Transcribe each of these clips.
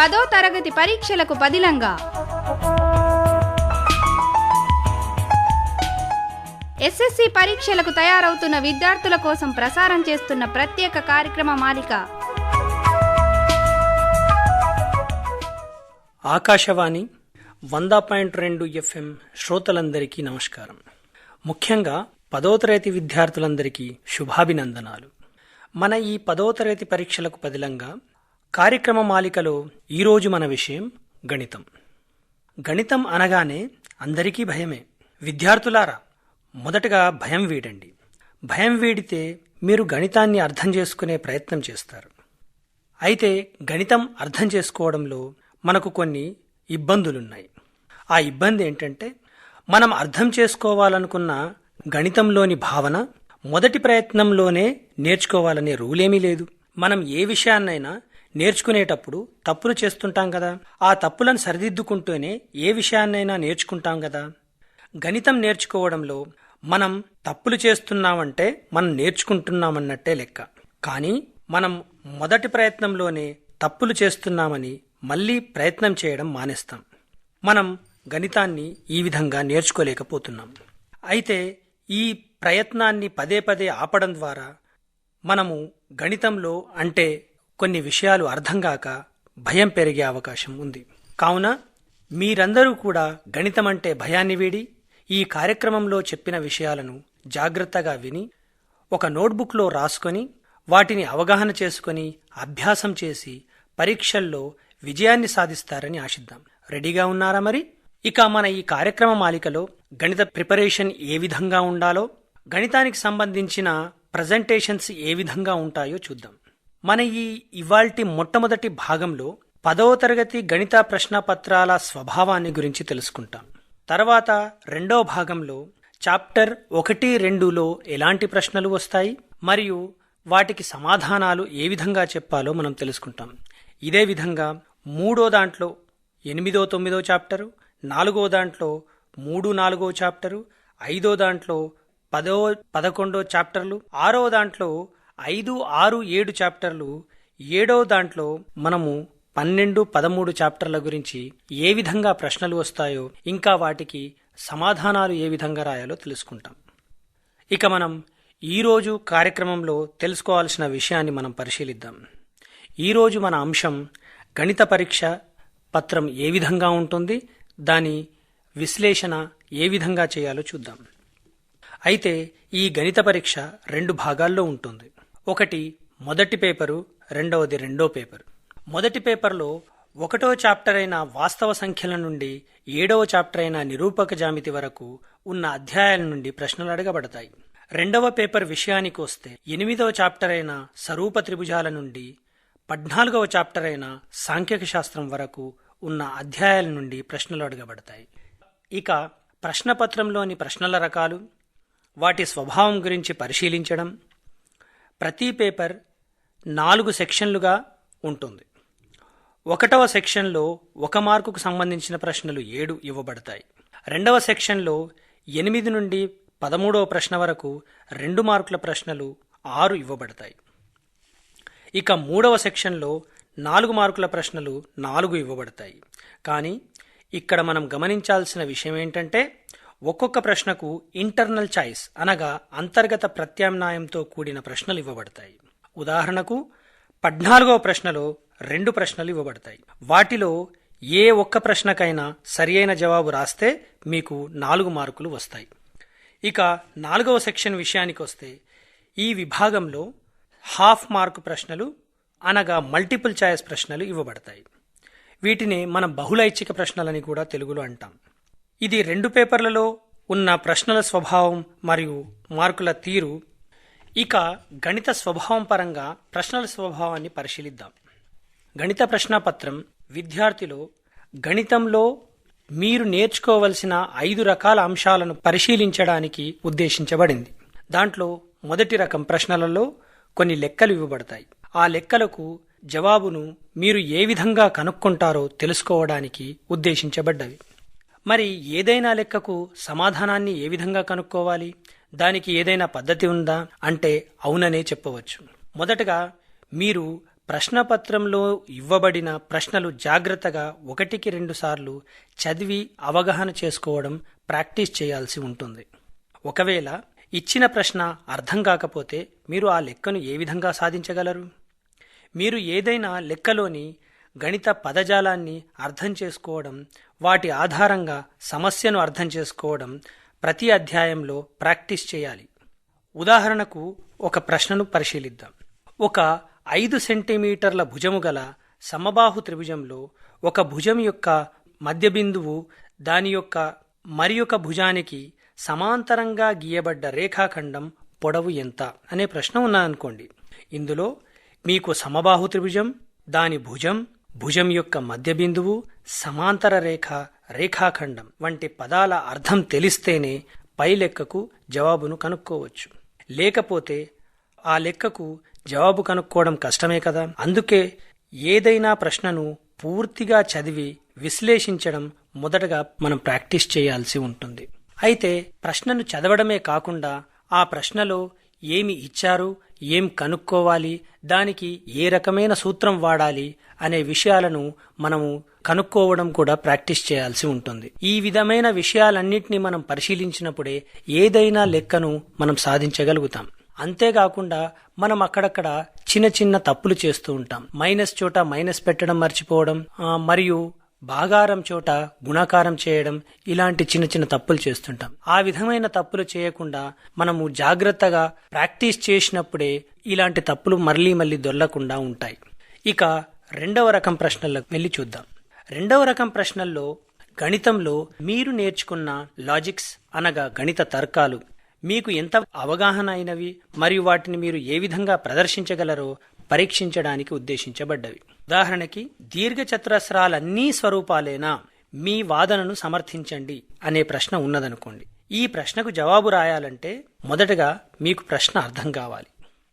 పదో తరగతి పరీక్షలకు పదిలంగా. ఎస్ఎస్సి పరీక్షలకు తయారవుతున్న విద్యార్థుల కోసం ప్రసారం చేస్తున్న ప్రత్యేక కార్యక్రమ మాలిక. ఆకాశవాణి వంద పాయింట్ రెండు ఎఫ్ఎం శ్రోతలందరికీ నమస్కారం. ముఖ్యంగా పదో తరగతి విద్యార్థులందరికీ శుభాభినందనాలు. మన ఈ పదో తరగతి పరీక్షలకు పదిలంగా కార్యక్రమ మాలికలో ఈరోజు మన విషయం గణితం. గణితం అనగానే అందరికీ భయమే. విద్యార్థులారా మొదటగా భయం వీడండి. భయం వీడితే మీరు గణితాన్ని అర్థం చేసుకునే ప్రయత్నం చేస్తారు. అయితే గణితం అర్థం చేసుకోవడంలో మనకు కొన్ని ఇబ్బందులున్నాయి. ఆ ఇబ్బంది ఏంటంటే మనం అర్థం చేసుకోవాలనుకున్న గణితంలోని భావన మొదటి ప్రయత్నంలోనే నేర్చుకోవాలనే రూలేమీ లేదు. మనం ఏ విషయాన్నైనా నేర్చుకునేటప్పుడు తప్పులు చేస్తుంటాం కదా. ఆ తప్పులను సరిదిద్దుకుంటూనే ఏ విషయాన్నైనా నేర్చుకుంటాం కదా. గణితం నేర్చుకోవడంలో మనం తప్పులు చేస్తున్నామంటే మనం నేర్చుకుంటున్నామన్నట్టే లెక్క. కానీ మనం మొదటి ప్రయత్నంలోనే తప్పులు చేస్తున్నామని మళ్ళీ ప్రయత్నం చేయడం మానేస్తాం. మనం గణితాన్ని ఈ విధంగా నేర్చుకోలేకపోతున్నాం. అయితే ఈ ప్రయత్నాన్ని పదే పదే ఆపడం ద్వారా మనము గణితంలో అంటే కొన్ని విషయాలు అర్థం కాక భయం పెరిగే అవకాశం ఉంది. కావున మీరందరూ కూడా గణితం అంటే భయాన్ని వీడి ఈ కార్యక్రమంలో చెప్పిన విషయాలను జాగ్రత్తగా విని ఒక నోట్బుక్లో రాసుకొని వాటిని అవగాహన చేసుకొని అభ్యాసం చేసి పరీక్షల్లో విజయాన్ని సాధిస్తారని ఆశిద్దాం. రెడీగా ఉన్నారా మరి? ఇక మన ఈ కార్యక్రమ మాలికలో గణిత ప్రిపరేషన్ ఏ విధంగా ఉండాలో గణితానికి సంబంధించిన ప్రజెంటేషన్స్ ఏ విధంగా ఉంటాయో చూద్దాం. మన ఈ ఇవాల్టి మొట్టమొదటి భాగంలో పదవ తరగతి గణిత ప్రశ్నపత్రాల స్వభావాన్ని గురించి తెలుసుకుంటాం. తర్వాత రెండో భాగంలో చాప్టర్ ఒకటి రెండులో ఎలాంటి ప్రశ్నలు వస్తాయి మరియు వాటికి సమాధానాలు ఏ విధంగా చెప్పాలో మనం తెలుసుకుంటాం. ఇదే విధంగా మూడో దాంట్లో ఎనిమిదో తొమ్మిదో చాప్టరు నాలుగో దాంట్లో మూడు నాలుగో చాప్టరు ఐదో దాంట్లో పదో పదకొండో చాప్టర్లు ఆరో దాంట్లో ఐదు ఆరు ఏడు చాప్టర్లు. ఏడో దాంట్లో మనము పన్నెండు పదమూడు చాప్టర్ల గురించి ఏ విధంగా ప్రశ్నలు వస్తాయో ఇంకా వాటికి సమాధానాలు ఏ విధంగా రాయాలో తెలుసుకుంటాం. ఇక మనం ఈరోజు కార్యక్రమంలో తెలుసుకోవాల్సిన విషయాన్ని మనం పరిశీలిద్దాం. ఈరోజు మన అంశం గణిత పరీక్ష పత్రం ఏ విధంగా ఉంటుంది దాని విశ్లేషణ ఏ విధంగా చేయాలో చూద్దాం. అయితే ఈ గణిత పరీక్ష రెండు భాగాల్లో ఉంటుంది. ఒకటి మొదటి పేపరు రెండవది రెండో పేపర్. మొదటి పేపర్లో ఒకటో చాప్టర్ అయిన వాస్తవ సంఖ్యల నుండి ఏడవ చాప్టర్ అయిన నిరూపక జామితి వరకు ఉన్న అధ్యాయాల నుండి ప్రశ్నలు అడగబడతాయి. రెండవ పేపర్ విషయానికి వస్తే ఎనిమిదవ చాప్టర్ అయిన సరూప త్రిభుజాల నుండి పద్నాలుగవ చాప్టర్ అయిన సాంఖ్యక శాస్త్రం వరకు ఉన్న అధ్యాయాల నుండి ప్రశ్నలు అడగబడతాయి. ఇక ప్రశ్నపత్రంలోని ప్రశ్నల రకాలు వాటి స్వభావం గురించి పరిశీలించడం ప్రతి పేపర్ నాలుగు సెక్షన్లుగా ఉంటుంది. ఒకటవ సెక్షన్లో ఒక మార్కుకు సంబంధించిన ప్రశ్నలు ఏడు ఇవ్వబడతాయి. రెండవ సెక్షన్లో ఎనిమిది నుండి పదమూడవ ప్రశ్న వరకు రెండు మార్కుల ప్రశ్నలు ఆరు ఇవ్వబడతాయి. ఇక మూడవ సెక్షన్లో నాలుగు మార్కుల ప్రశ్నలు నాలుగు ఇవ్వబడతాయి. కానీ ఇక్కడ మనం గమనించాల్సిన విషయం ఏంటంటే ఒక్కొక్క ప్రశ్నకు ఇంటర్నల్ చాయిస్ అనగా అంతర్గత ప్రత్యామ్నాయంతో కూడిన ప్రశ్నలు ఇవ్వబడతాయి. ఉదాహరణకు పద్నాలుగవ ప్రశ్నలో రెండు ప్రశ్నలు ఇవ్వబడతాయి. వాటిలో ఏ ఒక్క ప్రశ్నకైనా సరియైన జవాబు రాస్తే మీకు నాలుగు మార్కులు వస్తాయి. ఇక నాలుగవ సెక్షన్ విషయానికి వస్తే ఈ విభాగంలో హాఫ్ మార్క్ ప్రశ్నలు అనగా మల్టిపుల్ ఛాయిస్ ప్రశ్నలు ఇవ్వబడతాయి. వీటిని మనం బహుళైచ్ఛిక ప్రశ్నలని కూడా తెలుగులో అంటాం. ఇది రెండు పేపర్లలో ఉన్న ప్రశ్నల స్వభావం మరియు మార్కుల తీరు. ఇక గణిత స్వభావం పరంగా ప్రశ్నల స్వభావాన్ని పరిశీలిద్దాం. గణిత ప్రశ్నపత్రం విద్యార్థిలో గణితంలో మీరు నేర్చుకోవలసిన ఐదు రకాల అంశాలను పరిశీలించడానికి ఉద్దేశించబడింది. దాంట్లో మొదటి రకం ప్రశ్నలలో కొన్ని లెక్కలు ఇవ్వబడతాయి. ఆ లెక్కలకు జవాబును మీరు ఏ విధంగా కనుక్కుంటారో తెలుసుకోవడానికి ఉద్దేశించబడ్డవి. మరి ఏదైనా లెక్కకు సమాధానాన్ని ఏ విధంగా కనుక్కోవాలి? దానికి ఏదైనా పద్ధతి ఉందా? అంటే అవుననే చెప్పవచ్చు. మొదటగా మీరు ప్రశ్నపత్రంలో ఇవ్వబడిన ప్రశ్నలు జాగ్రత్తగా ఒకటికి రెండు సార్లు చదివి అవగాహన చేసుకోవడం ప్రాక్టీస్ చేయాల్సి ఉంటుంది. ఒకవేళ ఇచ్చిన ప్రశ్న అర్థం కాకపోతే మీరు ఆ లెక్కను ఏ విధంగా సాధించగలరు? మీరు ఏదైనా లెక్కలోని గణిత పదజాలాన్ని అర్థం చేసుకోవడం వాటి ఆధారంగా సమస్యను అర్థం చేసుకోవడం ప్రతి అధ్యాయంలో ప్రాక్టీస్ చేయాలి. ఉదాహరణకు ఒక ప్రశ్నను పరిశీలిద్దాం. ఒక ఐదు సెంటీమీటర్ల భుజము గల సమబాహు త్రిభుజంలో ఒక భుజం యొక్క మధ్య బిందువు దాని యొక్క మరి ఒక భుజానికి సమాంతరంగా గీయబడ్డ రేఖాఖండం పొడవు ఎంత అనే ప్రశ్న ఉన్నదనుకోండి ఇందులో మీకు సమబాహు త్రిభుజం దాని భుజం భుజం యొక్క మధ్య బిందువు సమాంతర రేఖ రేఖాఖండం వంటి పదాల అర్థం తెలిస్తేనే పై లెక్కకు జవాబును కనుక్కోవచ్చు. లేకపోతే ఆ లెక్కకు జవాబు కనుక్కోవడం కష్టమే కదా? అందుకే ఏదైనా ప్రశ్నను పూర్తిగా చదివి విశ్లేషించడం మొదటగా మనం ప్రాక్టీస్ చేయాల్సి ఉంటుంది. అయితే ప్రశ్నను చదవడమే కాకుండా ఆ ప్రశ్నలో ఏమి ఇచ్చారు ఏం కనుక్కోవాలి? దానికి ఏ రకమైన సూత్రం వాడాలి? అనే విషయాలను మనము కనుక్కోవడం కూడా ప్రాక్టీస్ చేయాల్సి ఉంటుంది. ఈ విధమైన విషయాలన్నింటినీ మనం పరిశీలించినప్పుడే ఏదైనా లెక్కను మనం సాధించగలుగుతాం. అంతేకాకుండా మనం అక్కడక్కడ చిన్న చిన్న తప్పులు చేస్తూ ఉంటాం. మైనస్ చోట మైనస్ పెట్టడం మర్చిపోవడం మరియు భాగారం చోట గుణాకారం చేయడం ఇలాంటి చిన్న చిన్న తప్పులు చేస్తుంటాం. ఆ విధమైన తప్పులు చేయకుండా మనము జాగ్రత్తగా ప్రాక్టీస్ చేసినప్పుడే ఇలాంటి తప్పులు మళ్ళీ మళ్ళీ దొల్లకుండా ఉంటాయి. ఇక రెండవ రకం ప్రశ్నలకు వెళ్ళి చూద్దాం. రెండవ రకం ప్రశ్నల్లో గణితంలో మీరు నేర్చుకున్న లాజిక్స్ అనగా గణిత తర్కాలు మీకు ఎంత అవగాహన అయినవి మరియు వాటిని మీరు ఏ విధంగా ప్రదర్శించగలరో పరీక్షించడానికి ఉద్దేశించబడ్డవి. ఉదాహరణకి దీర్ఘచతురస్రాలన్నీ స్వరూపాలేనా? మీ వాదనను సమర్థించండి అనే ప్రశ్న ఉన్నదనుకోండి. ఈ ప్రశ్నకు జవాబు రాయాలంటే మొదటగా మీకు ప్రశ్న అర్థం కావాలి.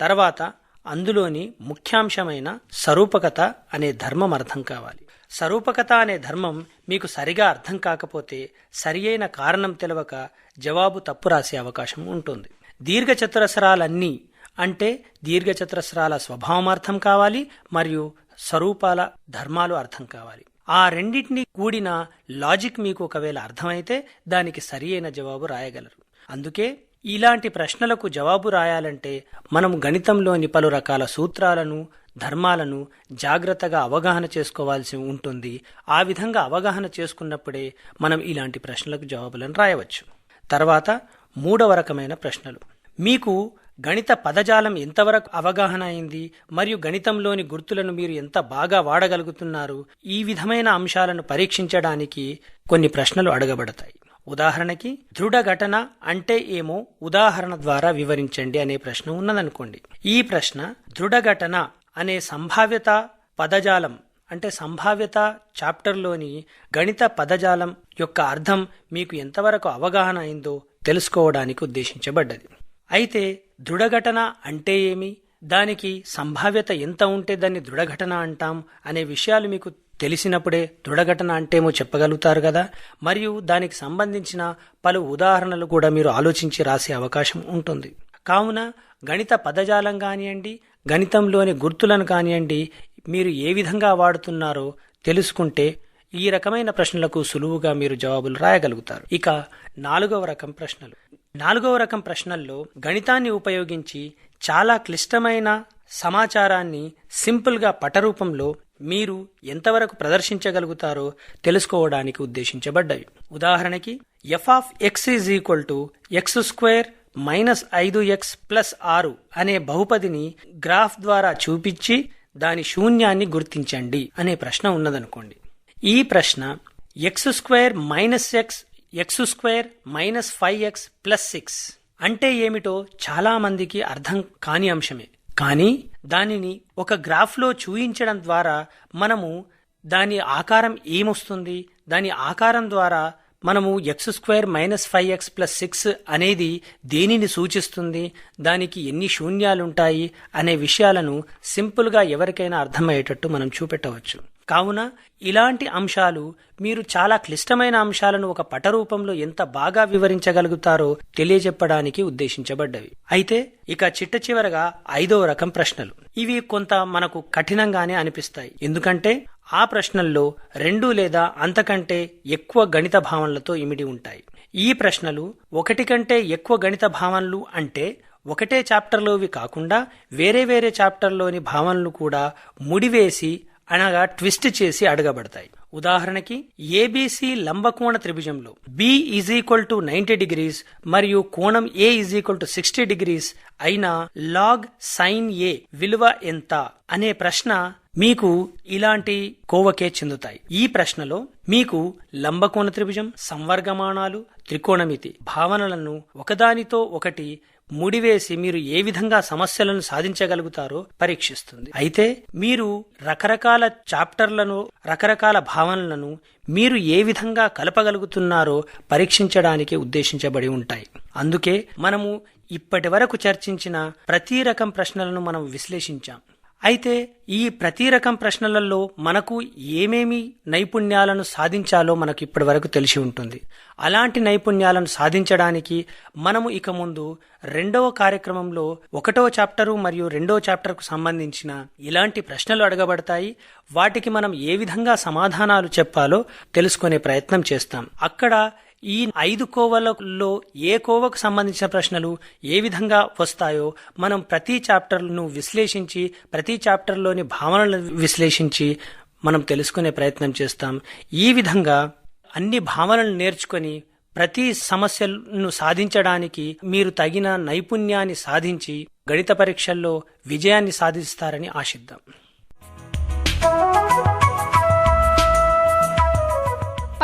తర్వాత అందులోని ముఖ్యాంశమైన సరూపకత అనే ధర్మం అర్థం కావాలి. సరూపకత అనే ధర్మం మీకు సరిగా అర్థం కాకపోతే సరియైన కారణం తెలవక జవాబు తప్పు రాసే అవకాశం ఉంటుంది. దీర్ఘచతురస్రాలన్నీ అంటే దీర్ఘచతురస్రాల స్వభావం అర్థం కావాలి మరియు స్వరూపాల ధర్మాలు అర్థం కావాలి. ఆ రెండింటినీ కూడిన లాజిక్ మీకు ఒకవేళ అర్థమైతే దానికి సరి అయిన జవాబు రాయగలరు. అందుకే ఇలాంటి ప్రశ్నలకు జవాబు రాయాలంటే మనం గణితంలోని పలు రకాల సూత్రాలను ధర్మాలను జాగ్రత్తగా అవగాహన చేసుకోవాల్సి ఉంటుంది. ఆ విధంగా అవగాహన చేసుకున్నప్పుడే మనం ఇలాంటి ప్రశ్నలకు జవాబులను రాయవచ్చు. తర్వాత మూడవ రకమైన ప్రశ్నలు. మీకు గణిత పదజాలం ఎంతవరకు అవగాహన అయింది మరియు గణితంలోని గుర్తులను మీరు ఎంత బాగా వాడగలుగుతున్నారు ఈ విధమైన అంశాలను పరీక్షించడానికి కొన్ని ప్రశ్నలు అడగబడతాయి. ఉదాహరణకి దృఢ ఘటన అంటే ఏమో ఉదాహరణ ద్వారా వివరించండి అనే ప్రశ్న ఉన్నదనుకోండి. ఈ ప్రశ్న దృఢ ఘటన అనే సంభావ్యత పదజాలం అంటే సంభావ్యత చాప్టర్లోని గణిత పదజాలం యొక్క అర్థం మీకు ఎంతవరకు అవగాహన అయిందో తెలుసుకోవడానికి ఉద్దేశించబడ్డది. అయితే దృఢఘటన అంటే ఏమి? దానికి సంభావ్యత ఎంత ఉంటే దాన్ని దృఢఘటన అంటాం అనే విషయాలు మీకు తెలిసినప్పుడే దృఢఘటన అంటేమో చెప్పగలుగుతారు కదా? మరియు దానికి సంబంధించిన పలు ఉదాహరణలు కూడా మీరు ఆలోచించి రాసే అవకాశం ఉంటుంది. కావున గణిత పదజాలం కానివ్వండి గణితంలోని గుర్తులను కానివ్వండి మీరు ఏ విధంగా వాడుతున్నారో తెలుసుకుంటే ఈ రకమైన ప్రశ్నలకు సులువుగా మీరు జవాబులు రాయగలుగుతారు. ఇక నాలుగవ రకం ప్రశ్నలు. నాలుగవ రకం ప్రశ్నల్లో గణితాన్ని ఉపయోగించి చాలా క్లిష్టమైన సమాచారాన్ని సింపుల్గా పటరూపంలో మీరు ఎంతవరకు ప్రదర్శించగలుగుతారో తెలుసుకోవడానికి ఉద్దేశించబడ్డాయి. ఉదాహరణకి F of X is equal to X square minus ఐదు ఎక్స్ ప్లస్ ఆరు అనే బహుపదిని గ్రాఫ్ ద్వారా చూపించి దాని శూన్యాన్ని గుర్తించండి అనే ప్రశ్న ఉన్నదనుకోండి. ఈ ప్రశ్న X square minus X X square minus five X plus six అంటే ఏమిటో చాలా మందికి అర్థం కాని అంశమే. కానీ దానిని ఒక గ్రాఫ్లో చూయించడం ద్వారా మనము దాని ఆకారం ఏమొస్తుంది? దాని ఆకారం ద్వారా మనము X square minus five X plus six అనేది దేనిని సూచిస్తుంది? దానికి ఎన్ని శూన్యాలుంటాయి? అనే విషయాలను సింపుల్గా ఎవరికైనా అర్థమయ్యేటట్టు మనం చూపెట్టవచ్చు. కావున ఇలాంటి అంశాలు మీరు చాలా క్లిష్టమైన అంశాలను ఒక పట రూపంలో ఎంత బాగా వివరించగలుగుతారో తెలియజెప్పడానికి ఉద్దేశించబడ్డవి. అయితే ఇక చిట్ట చివరగా ఐదవ రకం ప్రశ్నలు. ఇవి కొంత మనకు కఠినంగానే అనిపిస్తాయి. ఎందుకంటే ఆ ప్రశ్నల్లో రెండు లేదా అంతకంటే ఎక్కువ గణిత భావనలతో ఇమిడి ఉంటాయి. ఈ ప్రశ్నలు ఒకటి కంటే ఎక్కువ గణిత భావనలు అంటే ఒకటే చాప్టర్లోవి కాకుండా వేరే వేరే చాప్టర్లోని భావనలు కూడా ముడివేసి అనగా ట్విస్ట్ చేసి అడగబడతాయి. ఉదాహరణకి ఏబిసి లంబకోణ త్రిభుజంలో B is equal to ninety degrees మరియు కోణం A is equal to sixty degrees అయిన లాగ్ సైన్ ఏ విలువ ఎంత అనే ప్రశ్న మీకు ఇలాంటి కోవకే చెందుతాయి. ఈ ప్రశ్నలో మీకు లంబకోణ త్రిభుజం సంవర్గమానాలు త్రికోణమితి భావనలను ఒకదానితో ఒకటి ముడివేసి మీరు ఏ విధంగా సమస్యలను సాధించగలుగుతారో పరీక్షిస్తుంది. అయితే మీరు రకరకాల చాప్టర్లను రకరకాల భావనలను మీరు ఏ విధంగా కలపగలుగుతున్నారో పరీక్షించడానికి ఉద్దేశించబడి ఉంటాయి. అందుకే మనము ఇప్పటి వరకు చర్చించిన ప్రతి రకం ప్రశ్నలను మనం విశ్లేషించాం. అయితే ఈ ప్రతి రకం ప్రశ్నలలో మనకు ఏమేమి నైపుణ్యాలను సాధించాలో మనకు ఇప్పటి వరకు తెలిసి ఉంటుంది. అలాంటి నైపుణ్యాలను సాధించడానికి మనము ఇక ముందు రెండవ కార్యక్రమంలో ఒకటో చాప్టరు మరియు రెండో చాప్టర్కు సంబంధించిన ఇలాంటి ప్రశ్నలు అడగబడతాయి. వాటికి మనం ఏ విధంగా సమాధానాలు చెప్పాలో తెలుసుకునే ప్రయత్నం చేస్తాం. అక్కడ ఈ ఐదు కోవలలో ఏ కోవకు సంబంధించిన ప్రశ్నలు ఏ విధంగా వస్తాయో మనం ప్రతి చాప్టర్ను విశ్లేషించి ప్రతి చాప్టర్లోని భావనలను విశ్లేషించి మనం తెలుసుకునే ప్రయత్నం చేస్తాం. ఈ విధంగా అన్ని భావనలు నేర్చుకొని ప్రతి సమస్యను సాధించడానికి మీరు తగిన నైపుణ్యాన్ని సాధించి గణిత పరీక్షల్లో విజయాన్ని సాధిస్తారని ఆశిద్దాం.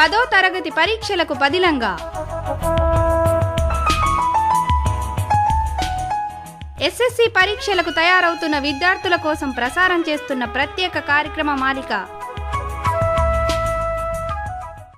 పదో తరగతి పరీక్షలకు పదిలంగా. ఎస్ఎస్సి పరీక్షలకు తయారవుతున్న విద్యార్థుల కోసం ప్రసారం చేస్తున్న ప్రత్యేక కార్యక్రమ మాలిక.